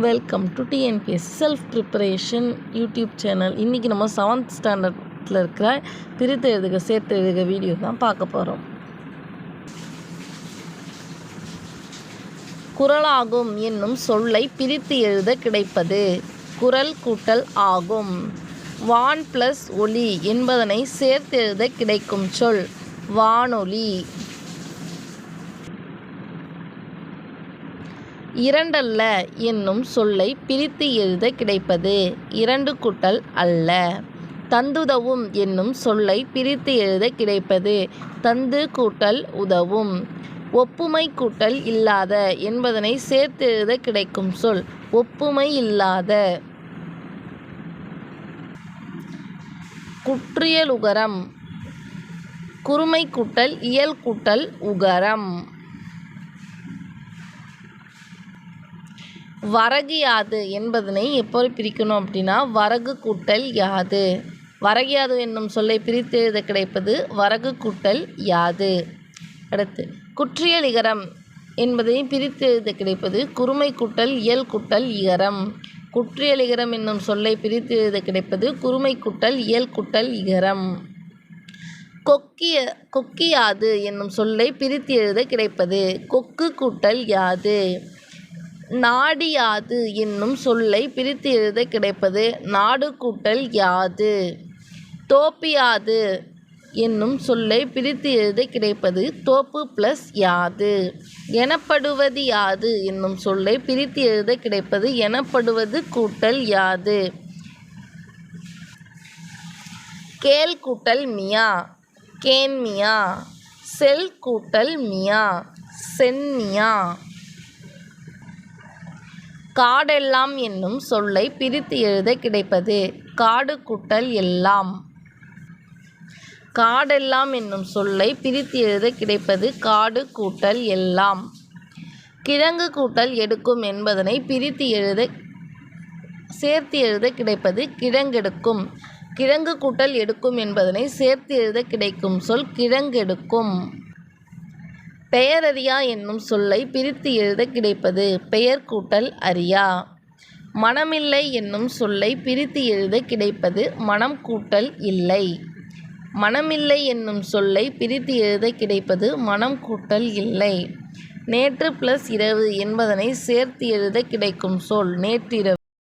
Welcome to TNPS self preparation YouTube channel இன்றைக்கி நம்ம seventh ஸ்டாண்டர்டில் இருக்கிற பிரித்து எழுதுக சேர்த்து எழுதுக வீடியோ தான் பார்க்க போகிறோம் குரலாகும் என்னும் சொல்லை பிரித்து எழுத கிடைப்பது குரல் கூட்டல் ஆகும். வான் ப்ளஸ் ஒலி என்பதனை சேர்த்து எழுத கிடைக்கும் சொல். வானொலி. இரண்டல்ல என்னும் சொல்லை பிரித்து எழுத கிடைப்பது இரண்டு கூட்டல் அல்ல. தந்துதவும் என்னும் சொல்லை பிரித்து எழுத கிடைப்பது தந்து கூட்டல் உதவும். ஒப்புமை கூட்டல் இல்லாத என்பதனை சேர்த்து எழுத கிடைக்கும் சொல் ஒப்புமை இல்லாத. குற்றியலுகரம் குறுமை கூட்டல் இயல் கூட்டல் உகரம். வரகு யாது என்பதனை எப்போது பிரிக்கணும் அப்படின்னா வரகு கூட்டல் யாது. வரகியாது என்னும் சொல்லை பிரித்து எழுத கிடைப்பது வரகு கூட்டல் யாது. அடுத்து குற்றியல் இகரம் என்பதையும் பிரித்து எழுத கிடைப்பது குறுமை கூட்டல் இயல் கூட்டல் இகரம். குற்றியல் இகரம் என்னும் சொல்லை பிரித்து எழுத கிடைப்பது குறுமை கூட்டல் இயல் கூட்டல் இகரம். கொக்கிய கொக்கியாது என்னும் சொல்லை பிரித்து எழுத கிடைப்பது கொக்கு கூட்டல் யாது. நாடி யாது என்னும் சொல்லை பிரித்து எழுத கிடைப்பது நாடு கூட்டல் யாது. தோப்பியாது என்னும் சொல்லை பிரித்து எழுத கிடைப்பது தோப்பு ப்ளஸ் யாது. எனப்படுவது யாது என்னும் சொல்லை பிரித்து எழுத கிடைப்பது எனப்படுவது கூட்டல் யாது. கேல் கூட்டல் மியா கேன்மியா செல் கூட்டல் மியா சென்மியா காடெல்லாம் என்னும் சொல்லை பிரித்து எழுத கிடைப்பது. காடு கூட்டல் எல்லாம். காடெல்லாம் என்னும் சொல்லை பிரித்து எழுத கிடைப்பது காடு கூட்டல் எல்லாம். கிழங்கு கூட்டல் எடுக்கும் என்பதனை பிரித்து எழுத சேர்த்து எழுத கிடைப்பது கிழங்கெடுக்கும். கிழங்கு கூட்டல் எடுக்கும் என்பதனை சேர்த்து எழுத கிடைக்கும் சொல் கிழங்கெடுக்கும். பெயரறியா என்னும் சொல்லை பிரித்து எழுத கிடைப்பது பெயர் கூட்டல் அறியா. மனமில்லை என்னும் சொல்லை பிரித்து எழுத கிடைப்பது மனம் கூட்டல் இல்லை. மனமில்லை என்னும் சொல்லை பிரித்து எழுத கிடைப்பது மனம் கூட்டல் இல்லை. நேற்று ப்ளஸ் இரவு என்பதனை சேர்த்து எழுத கிடைக்கும் சொல் நேற்றிரவு.